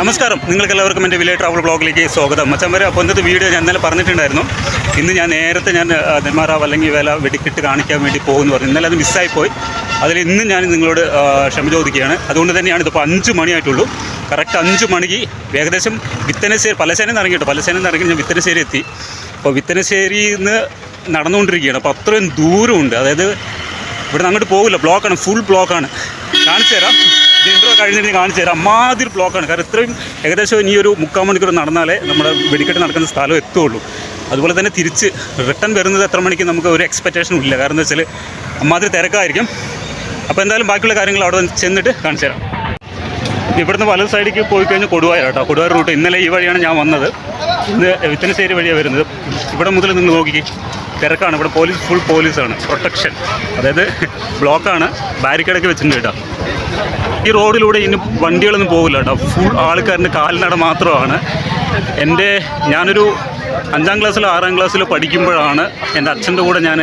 നമസ്കാരം. നിങ്ങൾക്ക് എല്ലാവർക്കും എന്റെ വില്ലേജ് ട്രാവൽ ബ്ലോഗിലേക്ക് സ്വാഗതം. മച്ചാൻ വരെ അപ്പോൾ ഇന്നത്തെ വീഡിയോ ഞാൻ ഇന്നലെ പറഞ്ഞിട്ടുണ്ടായിരുന്നു. ഇന്ന് ഞാൻ നേരത്തെ ഞാൻ നെന്മാറാവ് നെന്മാറ അല്ലെങ്കിൽ വേല വെടിക്കെട്ട് കാണിക്കാൻ വേണ്ടി പോകുമെന്ന് പറഞ്ഞു. ഇന്നലെ അത് മിസ്സായി പോയി അതിൽ ഇന്ന് ഞാൻ നിങ്ങളോട് ക്ഷമ ചോദിക്കുകയാണ്. അതുകൊണ്ട് തന്നെയാണ് ഇതിപ്പോൾ അഞ്ച് മണിയായിട്ടുള്ളൂ. കറക്റ്റ് അഞ്ച് മണിക്ക് ഏകദേശം വിത്തനശ്ശേരി പലശേനയിൽ നിന്ന് ഇറങ്ങിയിട്ട്? പലശേനയിൽ നിന്ന് ഇറങ്ങി ഞാൻ വിത്തനശ്ശേരി എത്തി. അപ്പോൾ വിത്തനശ്ശേരിയിൽ നിന്ന് നടന്നുകൊണ്ടിരിക്കുകയാണ്. അപ്പോൾ അത്രയും ദൂരമുണ്ട്. അതായത് ഇവിടെ നിന്ന് അങ്ങോട്ട് പോകില്ല. ബ്ലോക്കാണ്. ഫുൾ ബ്ലോക്കാണ്. കാണിച്ചു തരാം ഇൻട്രോ കഴിഞ്ഞിട്ട് കാണിച്ചു തരാം. അമ്മാതിരി ബ്ലോക്കാണ് കാരണം ഇത്രയും ഏകദേശം ഇനി ഒരു മുക്കാൽ മണിക്കൂർ നടന്നാലേ നമ്മുടെ വെടിക്കെട്ട് നടക്കുന്ന സ്ഥലം എത്തുകയുള്ളൂ അതുപോലെ തന്നെ തിരിച്ച് റിട്ടേൺ വരുന്നത് എത്ര മണിക്ക് നമുക്ക് ഒരു എക്സ്പെക്റ്റേഷനും ഇല്ല. കാരണം എന്താ വെച്ചാൽ അമ്മാതിരി തിരക്കായിരിക്കും. അപ്പോൾ എന്തായാലും ബാക്കിയുള്ള കാര്യങ്ങൾ അവിടെ ചെന്നിട്ട് കാണിച്ചു തരാം. ഇവിടുന്ന് വലത് സൈഡിലേക്ക് പോയി കഴിഞ്ഞാൽ കൊടുവായ കേട്ടോ. കൊടുവായ റൂട്ട് ഇന്നലെ ഈ വഴിയാണ് ഞാൻ വന്നത്. ഇന്ന് വിത്തനശ്ശേരി വഴിയാണ് വരുന്നത്. ഇവിടെ മുതൽ നിങ്ങൾ നോക്കി തിരക്കാണ്. ഇവിടെ പോലീസ് ഫുൾ പോലീസാണ് പ്രൊട്ടക്ഷൻ അതായത് ബ്ലോക്കാണ് ബാരിക്കേഡൊക്കെ വെച്ചിട്ടുണ്ട് കേട്ടോ. ഈ റോഡിലൂടെ ഇനി വണ്ടികളൊന്നും പോകില്ല കേട്ടോ. ഫുൾ ആൾക്കാരുടെ കാൽനട മാത്രമാണ്. എന്റെ ഞാനൊരു അഞ്ചാം ക്ലാസ്സിലോ ആറാം ക്ലാസ്സിലോ പഠിക്കുമ്പോഴാണ് എന്റെ അച്ഛന്റെ കൂടെ ഞാൻ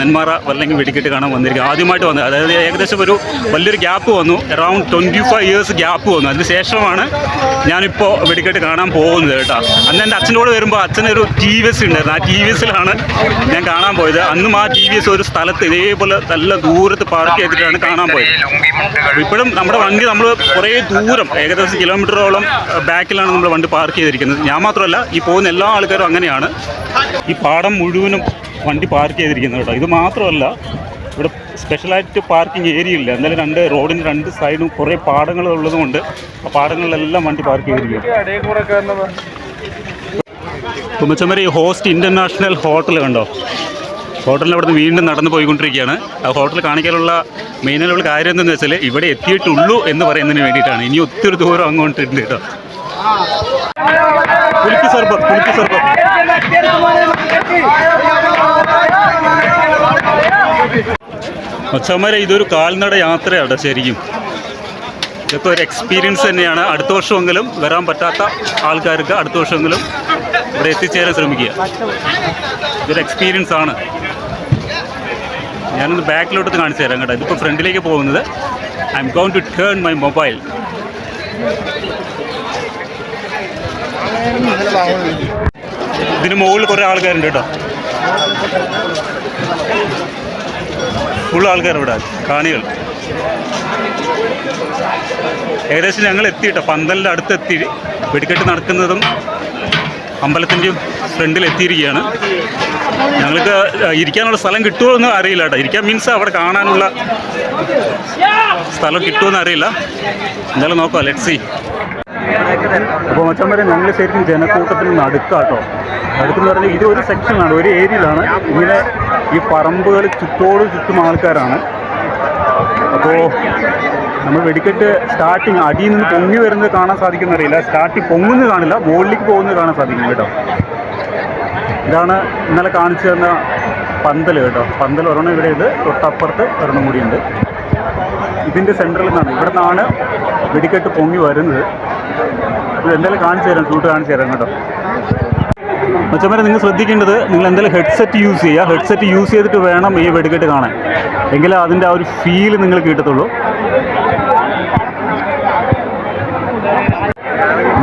നെന്മാറ വല്ലെങ്കിൽ വെടിക്കെട്ട് കാണാൻ വന്നിരിക്കുക ആദ്യമായിട്ട് വന്നത്. അതായത് ഏകദേശം ഒരു വലിയൊരു ഗ്യാപ്പ് വന്നു. Around twenty five years gap വന്നു. അതിന് ശേഷമാണ് ഞാനിപ്പോൾ വെടിക്കെട്ട് കാണാൻ പോകുന്നത് കേട്ടോ. അന്ന് എന്റെ അച്ഛന്റെ കൂടെ വരുമ്പോൾ അച്ഛനൊരു ടി വി എസ് ഉണ്ടായിരുന്നു. ആ ടി വി എസിലാണ് ഞാൻ കാണാൻ പോയത്. അന്നും ആ ടി വി എസ് ഒരു സ്ഥലത്ത് ഇതേപോലെ നല്ല ദൂരത്ത് പാർക്ക് ചെയ്തിട്ടാണ് കാണാൻ പോയത്. ഇപ്പോഴും നമ്മുടെ വണ്ടി നമ്മൾ കുറേ ദൂരം ഏകദേശം കിലോമീറ്ററോളം ബാക്കിലാണ് നമ്മൾ വണ്ടി പാർക്ക് ചെയ്തിരിക്കുന്നത്. ഞാൻ മാത്രമല്ല ഈ പോകുന്ന എല്ലാ ആൾക്കാരും അങ്ങനെയാണ്. ഈ പാടം മുഴുവനും വണ്ടി പാർക്ക് ചെയ്തിരിക്കുന്നത് കേട്ടോ. ഇത് മാത്രമല്ല ഇവിടെ സ്പെഷ്യലായിട്ട് പാർക്കിംഗ് ഏരിയ ഇല്ല. എന്നാലും രണ്ട് റോഡിന് രണ്ട് സൈഡും കുറേ പാടങ്ങൾ ഉള്ളതുകൊണ്ട് ആ പാടങ്ങളിലെല്ലാം വണ്ടി പാർക്ക് ചെയ്തിരിക്കുന്നു. തുമ്മച്ചമരി ഹോസ്റ്റ് ഇന്റർനാഷണൽ ഹോട്ടൽ കണ്ടോ? ഹോട്ടലിൽ അവിടുന്ന് വീണ്ടും നടന്നു പോയിക്കൊണ്ടിരിക്കുകയാണ്. ആ ഹോട്ടൽ കാണിക്കാനുള്ള മെയിനായിട്ടുള്ള കാര്യം എന്തെന്ന് വെച്ചാൽ ഇവിടെ എത്തിയിട്ടുള്ളൂ എന്ന് പറയുന്നതിന് വേണ്ടിയിട്ടാണ്. ഇനി ഒത്തിരി ദൂരം അങ്ങോട്ടുണ്ട് കേട്ടോ. കുലുക്കി സർബത്ത് പുലിക്ക് സർബത്ത് മച്ചന്മാരെ ഇതൊരു കാൽനട യാത്രയാണ് ശരിക്കും. ഇതൊക്കെ ഒരു എക്സ്പീരിയൻസ് തന്നെയാണ്. അടുത്ത വർഷമെങ്കിലും വരാൻ പറ്റാത്ത ആൾക്കാർക്ക് അടുത്ത വർഷമെങ്കിലും ഇവിടെ എത്തിച്ചേരാൻ ശ്രമിക്കുക. ഇതൊരു എക്സ്പീരിയൻസ് ആണ്. ഞാനൊന്ന് ബാക്കിലോട്ട് കാണിച്ചു തരാം കേട്ടോ. ഇതിപ്പോൾ ഫ്രണ്ടിലേക്ക് പോകുന്നത്. I'm going to turn my mobile ഇതിന് മുകളിൽ കുറേ ആൾക്കാരുണ്ട് കേട്ടോ. ഫുൾ ആൾക്കാർ ഇവിടെ കാണികൾ. ഏകദേശം ഞങ്ങൾ എത്തിയിട്ടോ പന്തലിന്റെ അടുത്ത് എത്തി വെടിക്കെട്ട് നടക്കുന്നതും അമ്പലത്തിന്റെയും ഫ്രണ്ടിൽ എത്തിയിരിക്കുകയാണ്. ഞങ്ങൾക്ക് ഇരിക്കാനുള്ള സ്ഥലം കിട്ടുമോ എന്ന് അറിയില്ല കേട്ടോ. ഇരിക്കാൻ മീൻസ് അവിടെ കാണാനുള്ള സ്ഥലം കിട്ടുമെന്ന് അറിയില്ല. എന്തായാലും നോക്കാം. ലെറ്റ് സി അപ്പോൾ മച്ചന്മാരെ ഞങ്ങൾ ശരിക്കും ജനക്കൂട്ടത്തിൽ നിന്ന് അടുക്കാട്ടോ. അടുത്തെന്ന് പറഞ്ഞാൽ ഇത് ഒരു സെക്ഷനാണ് ഒരു ഏരിയയിലാണ് ഇങ്ങനെ ഈ പറമ്പുകൾ ചുറ്റോട് ചുറ്റും ആൾക്കാരാണ്. അപ്പോൾ നമ്മൾ വെടിക്കെട്ട് സ്റ്റാർട്ടിങ് അടിയിൽ നിന്ന് പൊങ്ങി വരുന്നത് കാണാൻ സാധിക്കുന്ന അറിയില്ല. സ്റ്റാർട്ടിങ് പൊങ്ങുന്നത് കാണില്ല മുകളിലേക്ക് പോകുന്നത് കാണാൻ സാധിക്കും കേട്ടോ. ഇതാണ് ഇന്നലെ കാണിച്ചു തന്ന പന്തൽ കേട്ടോ. പന്തൽ ഒരെണ്ണം ഇവിടെ ഇത് തൊട്ടപ്പുറത്ത് ഒരെണ്ണം കൂടിയുണ്ട് ഇതിന്റെ സെന്ററിൽ നിന്നാണ് ഇവിടെ നിന്നാണ്. വെടിക്കെട്ട് പൊങ്ങി വരുന്നത്. ഇത് എന്തായാലും കാണിച്ചു തരാം ഷൂട്ട് കാണിച്ചു തരാം കേട്ടോ. മച്ചന്മാരെ നിങ്ങൾ ശ്രദ്ധിക്കേണ്ടത് നിങ്ങൾ എന്തായാലും ഹെഡ്സെറ്റ് യൂസ് ചെയ്യുക. ഹെഡ്സെറ്റ് യൂസ് ചെയ്തിട്ട് വേണം ഈ വെടിക്കെട്ട് കാണാൻ. എങ്കിലേ അതിന്റെ ആ ഒരു ഫീൽ നിങ്ങൾ കിട്ടത്തുള്ളൂ.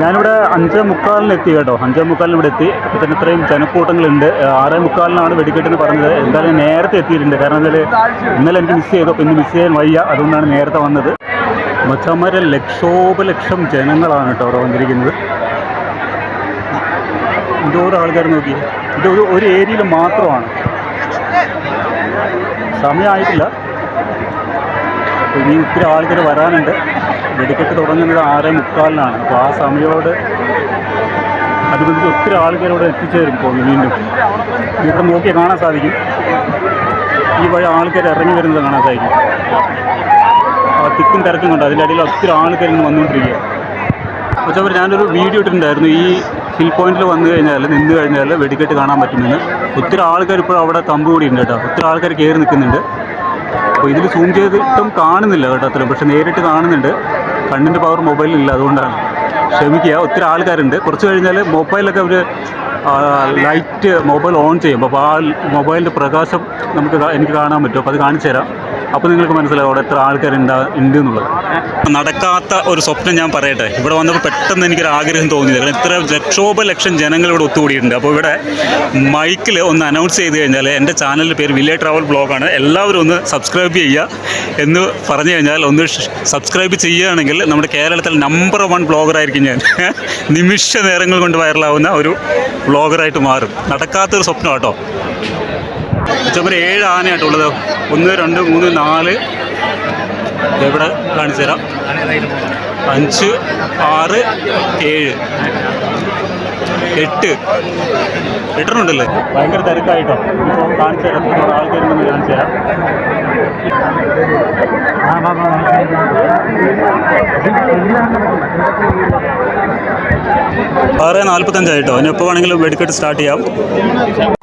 ഞാനിവിടെ അഞ്ചേ മുക്കാലിന് എത്തി കേട്ടോ. അഞ്ചേ മുക്കാലിന് ഇവിടെ എത്തി. തന്നെ ഇത്രയും ജനക്കൂട്ടങ്ങളുണ്ട്. ആറേ മുക്കാലിനാണ് വെടിക്കെട്ടിന് പറഞ്ഞത്. എന്തായാലും നേരത്തെ എത്തിയിട്ടുണ്ട്. കാരണം എന്തായാലും ഇന്നലെ എനിക്ക് മിസ് ചെയ്തു അപ്പോൾ ഇന്ന് മിസ് ചെയ്യാൻ വയ്യ. അതുകൊണ്ടാണ് നേരത്തെ വന്നത്. മച്ചന്മാരെ ലക്ഷോപലക്ഷം ജനങ്ങളാണ് കേട്ടോ അവിടെ വന്നിരിക്കുന്നത്. എന്തോരം ആൾക്കാർ നോക്കി. ഇത് ഒരു ഒരു ഏരിയയിൽ മാത്രമാണ്. സമയമായിട്ടില്ല. ഇനി ഒത്തിരി ആൾക്കാർ വരാനുണ്ട്. വെടിക്കെട്ട് തുടങ്ങുന്നത് ആറേ മുക്കാലിനാണ്. അപ്പോൾ ആ സമയോട് അതുപോലെ ഒത്തിരി ആൾക്കാർ ഇവിടെ എത്തിച്ചേരും ഇപ്പോൾ വീണ്ടും. ഇവിടെ നോക്കി കാണാൻ സാധിക്കും. ഈ വഴി ആൾക്കാർ ഇറങ്ങി വരുന്നത് കാണാൻ സാധിക്കും. തിക്കും തിരക്കും കൊണ്ട്. അതിന്റെ ഇടയിൽ ഒത്തിരി ആൾക്കാർ ഇന്ന് വന്നുകൊണ്ടിരിക്കുക പക്ഷേ അവർ ഞാനൊരു വീഡിയോ ഇട്ടിട്ടുണ്ടായിരുന്നു. ഈ ഹിൽ പോയിന്റിൽ വന്നു കഴിഞ്ഞാൽ നിന്ന് കഴിഞ്ഞാൽ വെടിക്കെട്ട് കാണാൻ പറ്റുമെന്ന്. ഒത്തിരി ആൾക്കാർ ഇപ്പോൾ അവിടെ തമ്പ് കൂടി ഉണ്ട് കേട്ടോ. ഒത്തിരി ആൾക്കാർ കയറി നിൽക്കുന്നുണ്ട്. അപ്പോൾ ഇതിൽ സൂം ചെയ്തിട്ടും കാണുന്നില്ല കേട്ടോ അത്രയും. പക്ഷേ നേരിട്ട് കാണുന്നുണ്ട്. കണ്ണിന്റെ പവർ മൊബൈലിലില്ല അതുകൊണ്ടാണ്. ക്ഷമിക്കുക ഒത്തിരി ആൾക്കാരുണ്ട്. കുറച്ച് കഴിഞ്ഞാൽ മൊബൈലൊക്കെ അവർ ലൈറ്റ് മൊബൈൽ ഓൺ ചെയ്യും അപ്പോൾ ആ മൊബൈലിന്റെ പ്രകാശം നമുക്ക് എനിക്ക് കാണാൻ പറ്റും. അപ്പോൾ അത് കാണിച്ചു തരാം അപ്പോൾ നിങ്ങൾക്ക് മനസ്സിലാവും അവിടെ എത്ര ആൾക്കാർ ഉണ്ട് എന്നുള്ളത് നടക്കാത്ത ഒരു സ്വപ്നം ഞാൻ പറയട്ടെ. ഇവിടെ വന്നപ്പോൾ പെട്ടെന്ന് എനിക്കൊരു ആഗ്രഹം തോന്നിയത്. കാരണം ഇത്ര ലക്ഷോപ ലക്ഷം ജനങ്ങൾ ഇവിടെ ഒത്തുകൂടിയിട്ടുണ്ട്. അപ്പോൾ ഇവിടെ മൈക്കിൽ ഒന്ന് അനൗൺസ് ചെയ്ത് കഴിഞ്ഞാൽ എന്റെ ചാനലിന്റെ പേര് വില്ലേ ട്രാവൽ ബ്ലോഗാണ് എല്ലാവരും ഒന്ന് സബ്സ്ക്രൈബ് ചെയ്യുക എന്ന് പറഞ്ഞു കഴിഞ്ഞാൽ ഒന്ന് സബ്സ്ക്രൈബ് ചെയ്യുകയാണെങ്കിൽ നമ്മുടെ കേരളത്തിൽ നമ്പർ വൺ ബ്ലോഗറായിരിക്കും ഞാൻ. നിമിഷ നേരങ്ങൾ കൊണ്ട് വൈറലാവുന്ന ഒരു ബ്ലോഗറായിട്ട് മാറും. നടക്കാത്തൊരു സ്വപ്നം കേട്ടോ. ഉച്ചപ്പുര ഏഴ് ആനയായിട്ടുള്ളത്. ഒന്ന് രണ്ട് മൂന്ന് നാല്. എവിടെ കാണിച്ചു തരാം. അഞ്ച് ആറ് ഏഴ്. എട്ട്. എട്ടെണ്ണുണ്ടല്ലേ ഭയങ്കര തിരക്കായിട്ടോ. ഇപ്പോൾ കാണിച്ചു തരാം. ആൾക്കാരുണ്ടെന്ന് കാണിച്ചു തരാം. ആറ് നാൽപ്പത്തഞ്ചായിട്ടോ ഇനി എപ്പോൾ വേണമെങ്കിലും വെടിക്കെട്ട് സ്റ്റാർട്ട് ചെയ്യാം.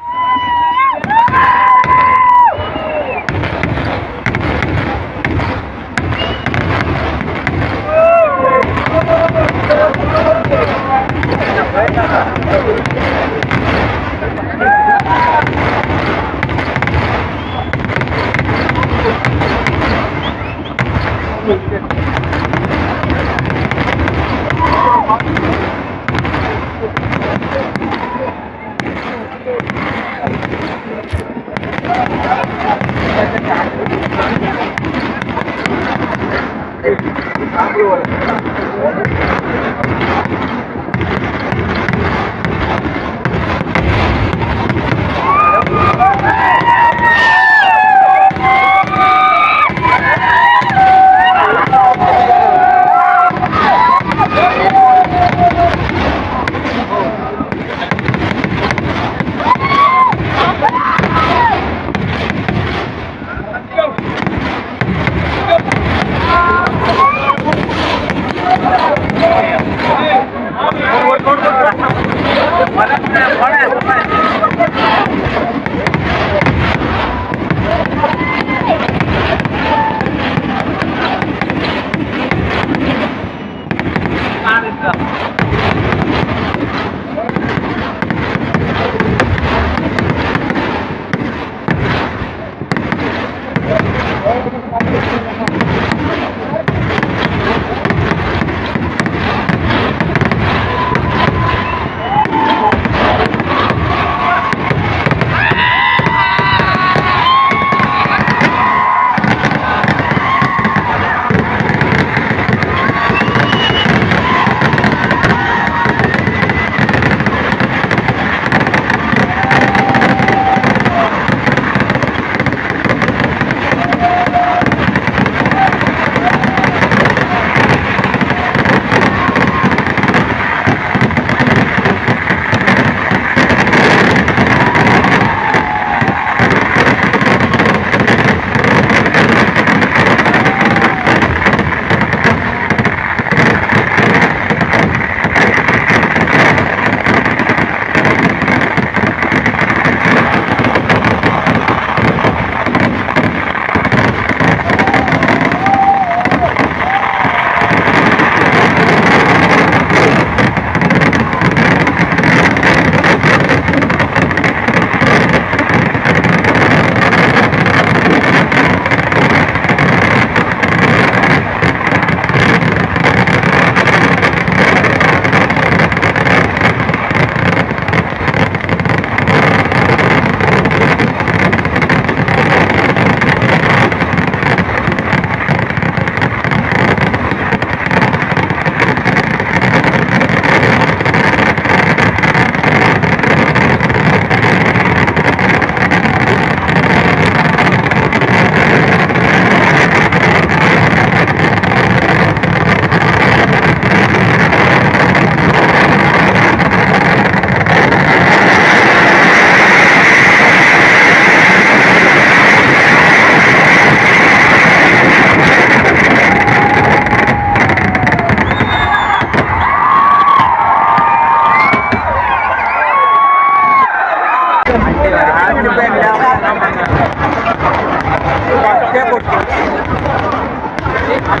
Woo!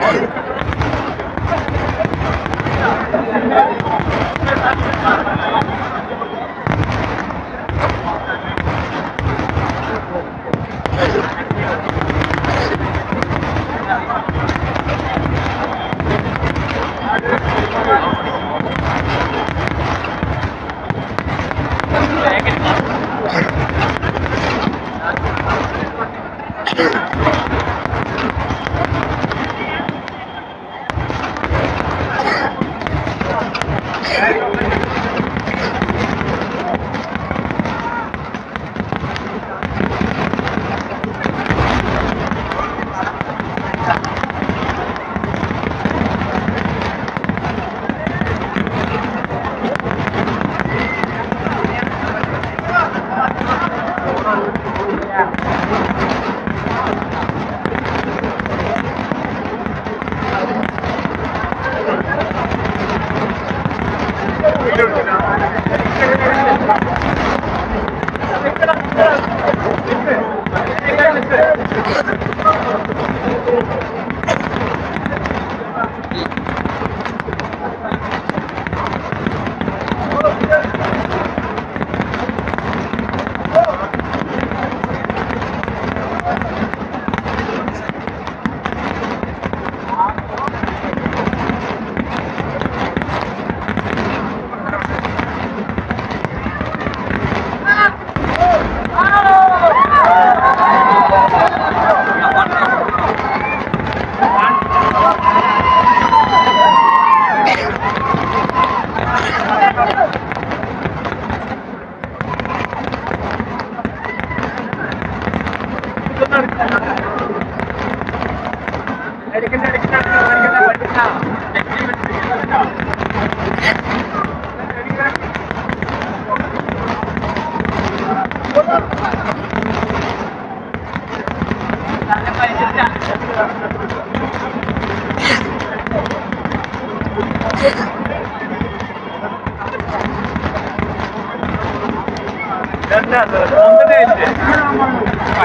Woo!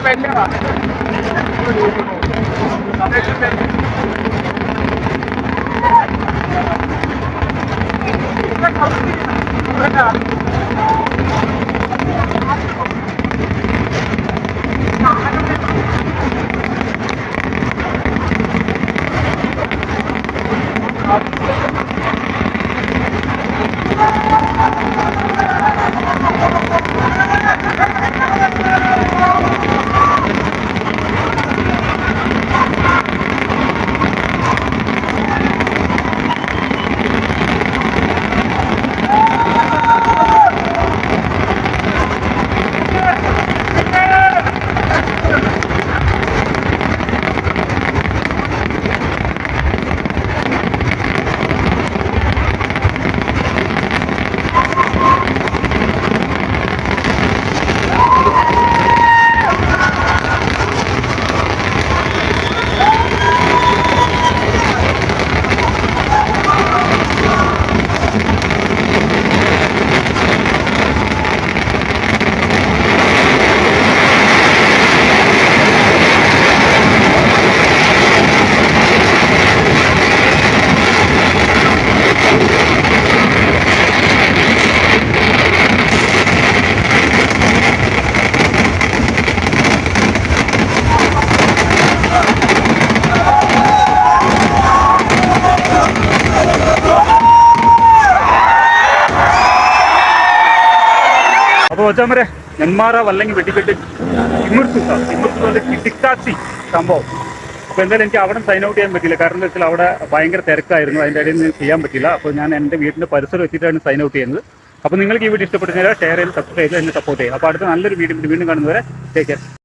അപ്പോൾ വെച്ചാൽ നെന്മാറ വല്ലെങ്കിൽ വെടിക്കെട്ട് തിമിർത്തു തിമിർത്തു കിട്ടിക്കാത്തി സംഭവം. അപ്പോൾ എന്തായാലും എനിക്ക് അവിടെ സൈൻ ഔട്ട് ചെയ്യാൻ പറ്റില്ല കാരണം എന്താ വെച്ചാൽ അവിടെ ഭയങ്കര തിരക്കായിരുന്നു. അതിന്റെ ഇടയിൽ നിന്ന് ചെയ്യാൻ പറ്റില്ല അപ്പോൾ ഞാൻ എന്റെ വീടിന്റെ പരിസരം എത്തിയിട്ടാണ് സൈൻ ഔട്ട് ചെയ്യുന്നത്. അപ്പോൾ നിങ്ങൾക്ക് ഈ വീഡിയോ ഇഷ്ടപ്പെട്ടു കഴിഞ്ഞാൽ ഷെയർ ചെയ്ത് സബ്സ്ക്രൈബ് ചെയ്ത് എന്നെ സപ്പോർട്ട് ചെയ്യുക. അപ്പോൾ അടുത്ത നല്ലൊരു വീഡിയോ വീണ്ടും കാണുന്നവരെ ടേക്ക് കെയർ